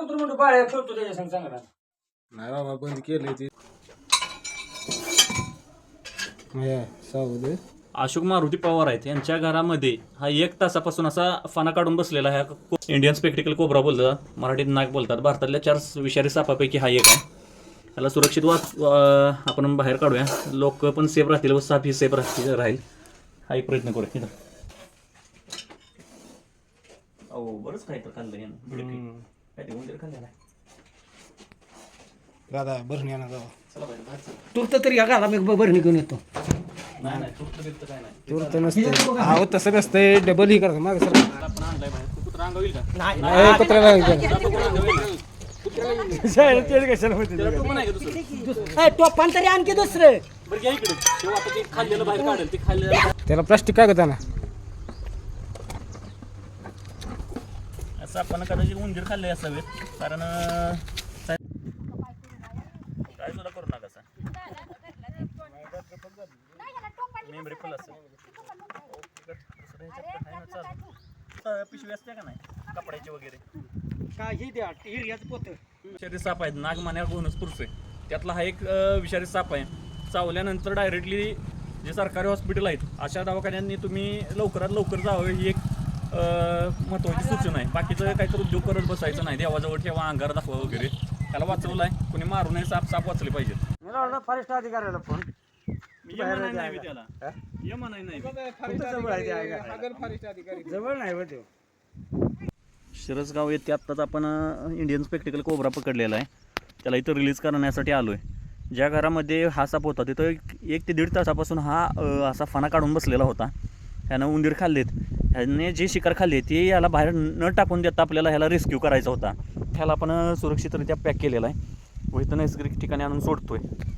कुत्र म्हणतो बाळ्या खेळतो त्याच्या संग चांगला नाही बाबा बंद केलंय ते. सावध अशोक मारुती पवार आहेत. यांच्या घरामध्ये हा एक तासापासून असा फाना काढून बसलेला आहे. हा इंडियन स्पेक्टिकल कोबरा बोलतात मराठीत नाग बोलतात. भारतातल्या चार विषारी सापापैकी हा एक आहे. त्याला सुरक्षित वाच अं, आपण बाहेर काढूया. लोक पण सेफ राहतील व साप ही सेफ राहतील राहील. हा एक प्रयत्न करूया. इथं. अहो बरंच काय तर खाल्लं यानं. काय ते उंदीर खाल्लेला आहे दादा चला बाहेर, बाहेर चला. तर घाला मी बरं घेऊन येतो. नाही नाही तुटलं बिटलं काय नाही. तूर तर नसते अहो तसं नसतंय. डबल ही करायचं मागे सर आपण आणलाय बाहेर. तू कुठं रांगवील का नाही कुत्र्याला हे करा. साप कुठं रांगवील का? तेच कशाला होते त्याला टोपण आहे का दुसरं. टोपान तरी आणखी दुसरं. बरं घ्या इकडे. तेव्हा आता ते खाल्लेलं बाहेर काढेल ते खाल्लेलं त्याला प्लास्टिक काय करता ना असं आपण कदाचित उंदीर खाल्ले असावेत. कारण काय सुद्धा करू नका असं. मेमरी फुल असेल पिशवी असते का नाही? कपड्याची वगैरे. काही द्या हिरग्याचं पोत. विषारी साप आहेत नागमान्या गोनस आहे त्यातला हा एक विषारी साप आहे. चावल्यानंतर डायरेक्टली जे सरकारी हॉस्पिटल आहेत अशा दवाखान्यांनी तुम्ही लवकरात लवकर जावं ही एक महत्त्वाची सूचना आहे. बाकीचं काहीतरी उद्योग करत बसायचं नाही. देवाजवळ ठेवा अंगार दाखवा वगैरे. त्याला वाचवलं आहे कोणी मारू नये साप साप वाचले पाहिजेत. फॉरेस्ट अधिकाऱ्याला फोन मी यमनाई नाही मी त्याला. यमनाई नाही मी. जवळ आहे ते आहे का? जवळ नाही होते शिरसगाव येथे आत्ताच आपण अ, इंडियन स्पेक्टिकल कोबरा पकडलेला आहे. त्याला इथं रिलीज करण्यासाठी आलो आहे ज्या घरामध्ये हा साप होता तिथं एक एक ते दीड तासापासून हा अ, असा फणा काढून बसलेला होता. ह्यानं उंदीर खाल्लेत. ह्याने जे शिकार खाल्ली ती याला बाहेर न टाकून देता आपल्याला ह्याला रेस्क्यू करायचा होता. ह्याला आपण सुरक्षितरित्या पॅक केलेला आहे. व इथं नैसर्गिक ठिकाणी आणून सोडतो आहे